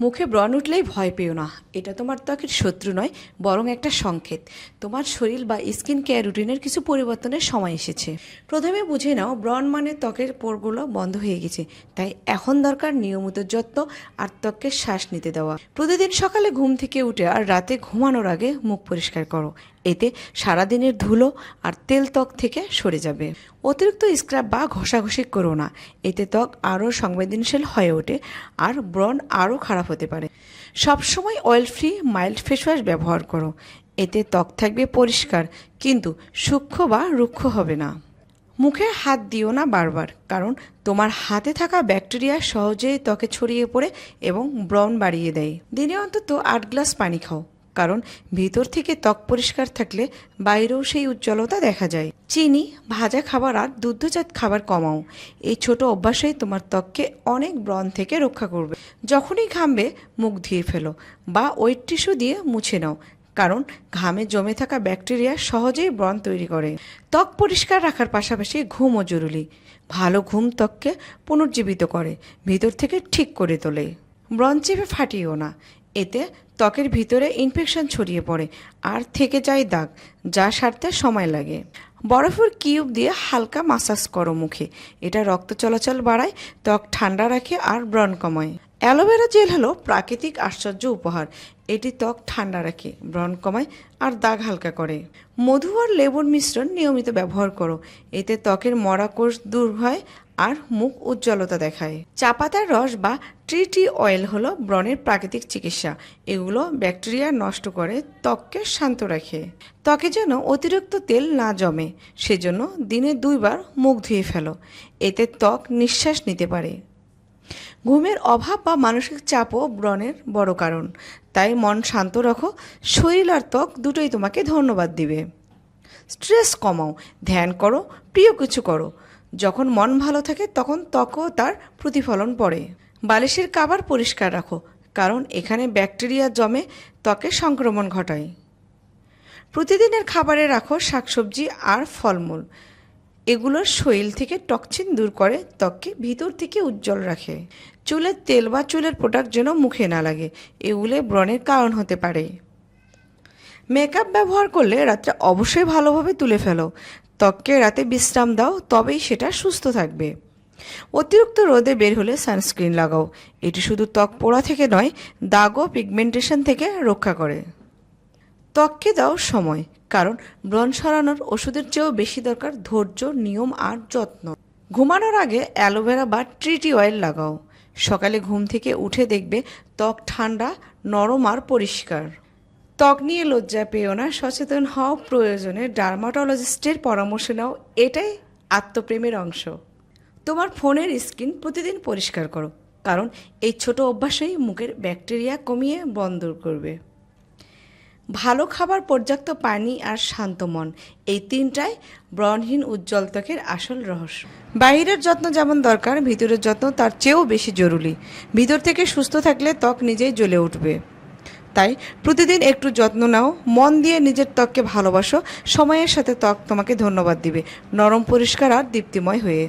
মুখে ব্রণ উঠলেই ভয় পেও না। এটা তোমার ত্বকের শত্রু নয়, বরং একটা সংকেত। তোমার শরীর বা স্কিন কেয়ার রুটিনের কিছু পরিবর্তনের সময় এসেছে। প্রথমে বুঝে নাও, ব্রণ মানে ত্বকের পোরগুলো বন্ধ হয়ে গেছে। তাই এখন দরকার নিয়মিত যত্ন আর ত্বককে শ্বাস নিতে দেওয়া। প্রতিদিন সকালে ঘুম থেকে উঠে আর রাতে ঘুমানোর আগে মুখ পরিষ্কার করো। এতে সারাদিনের ধুলো আর তেল ত্বক থেকে সরে যাবে। অতিরিক্ত স্ক্রাব বা ঘষাঘষি করো না। এতে ত্বক আরও সংবেদনশীল হয়ে ওঠে আর ব্রণ আরও খারাপ হতে পারে। সবসময় oil free mild face wash ব্যবহার করো। এতে ত্বক থাকবে পরিষ্কার, কিন্তু সূক্ষ্ম বা রুক্ষ হবে না। মুখে হাত দিও না বারবার, কারণ তোমার হাতে থাকা ব্যাকটেরিয়া সহজেই ত্বকে ছড়িয়ে পড়ে এবং ব্রণ বাড়িয়ে দেয়। দিনে অন্তত আট গ্লাস পানি খাও। কারণ ভিতর থেকে ত্বক পরিষ্কার থাকলে বাইরেও সেই উজ্জ্বলতা দেখা যায়। চিনি, ভাজা খাবার আর দুগ্ধজাত খাবার কমাও। এই ছোট অভ্যাসই তোমার ত্বককে অনেক ব্রণ থেকে রক্ষা করবে। যখনই ঘামবে, মুখ ধুয়ে ফেলো বা ওয়েট টিস্যু দিয়ে মুছে নাও। কারণ ঘামে জমে থাকা ব্যাকটেরিয়া সহজেই ব্রণ তৈরি করে। ত্বক পরিষ্কার রাখার পাশাপাশি ঘুমও জরুরি। ভালো ঘুম ত্বককে পুনর্জীবিত করে, ভিতর থেকে ঠিক করে তোলে। ব্রণ চেপে ফাটিও না। এতে ত্বকের ভিতরে ইনফেকশন ছড়িয়ে পড়ে আর থেকে যায় দাগ, যা সারতে সময় লাগে। বরফের কিউব দিয়ে হালকা মাসাজ করো মুখে। এটা রক্ত চলাচল বাড়ায়, ত্বক ঠান্ডা রাখে আর ব্রণ কমায়। অ্যালোভেরা জেল হলো প্রাকৃতিক আশ্চর্য উপহার। এটি ত্বক ঠান্ডা রাখে, ব্রণ কমায় আর দাগ হালকা করে। মধু আর লেবুর মিশ্রণ নিয়মিত ব্যবহার করো। এতে ত্বকের মরা কোষ দূর হয় আর মুখ উজ্জ্বলতা দেখায়। চা পাতার রস বা ট্রি টি অয়েল হলো ব্রণের প্রাকৃতিক চিকিৎসা। এগুলো ব্যাকটেরিয়া নষ্ট করে ত্বককে শান্ত রাখে। ত্বকে যেন অতিরিক্ত তেল না জমে, সেজন্য দিনে দুইবার মুখ ধুয়ে ফেলো। এতে ত্বক নিঃশ্বাস নিতে পারে। ঘুমের অভাব বা মানসিক চাপও ব্রণের বড় কারণ। তাই মন শান্ত রাখো, শরীর আর ত্বক দুটোই তোমাকে ধন্যবাদ দিবে। স্ট্রেস কমাও, ধ্যান করো, প্রিয় কিছু করো। যখন মন ভালো থাকে, তখন ত্বকও তার প্রতিফলন পড়ে। বালিশের কাবার পরিষ্কার রাখো, কারণ এখানে ব্যাকটেরিয়া জমে ত্বকে সংক্রমণ ঘটায়। প্রতিদিনের খাবারে রাখো শাকসবজি আর ফলমূল। এগুলো শরীর থেকে টক্সিন দূর করে ত্বককে ভিতর থেকে উজ্জ্বল রাখে। চুলের তেল বা চুলের প্রোডাক্ট যেন মুখে না লাগে, এগুলো ব্রণের কারণ হতে পারে। মেকআপ ব্যবহার করলে রাত্রে অবশ্যই ভালোভাবে তুলে ফেলো ত্বককে রাতে বিশ্রাম দাও, তবেই সেটা সুস্থ থাকবে। অতিরিক্ত রোদে বের হলে সানস্ক্রিন লাগাও। এটি শুধু ত্বক পোড়া থেকে নয়, দাগ ও পিগমেন্টেশন থেকে রক্ষা করে। ত্বককে দাও সময়, কারণ ব্রণ সরানোর ওষুধের চেয়েও বেশি দরকার ধৈর্য, নিয়ম আর যত্ন। ঘুমানোর আগে অ্যালোভেরা বা ট্রিটি অয়েল লাগাও। সকালে ঘুম থেকে উঠে দেখবে ত্বক ঠান্ডা, নরম আর পরিষ্কার। ত্বক নিয়ে লজ্জা পেও না, সচেতন হও, প্রয়োজনে ডার্মাটোলজিস্টের পরামর্শ নাও, এটাই আত্মপ্রেমের অংশ। তোমার ফোনের স্ক্রিন প্রতিদিন পরিষ্কার করো, কারণ এই ছোট অভ্যাসেই মুখের ব্যাকটেরিয়া কমিয়ে বন্ধ করবে। ভালো খাবার, পর্যাপ্ত পানি আর শান্ত মন, এই তিনটাই ব্রণহীন উজ্জ্বল ত্বকের আসল রহস্য। বাইরের যত্ন যেমন দরকার, ভিতরের যত্ন তার চেয়েও বেশি জরুরি। ভিতর থেকে সুস্থ থাকলে ত্বক নিজেই জ্বলে উঠবে। তাই প্রতিদিন একটু যত্ন নাও, মন দিয়ে নিজের ত্বককে ভালোবাসো, সময়ের সাথে ত্বক তোমাকে ধন্যবাদ দিবে। নরম পরিষ্কার আর দীপ্তিময় হয়ে।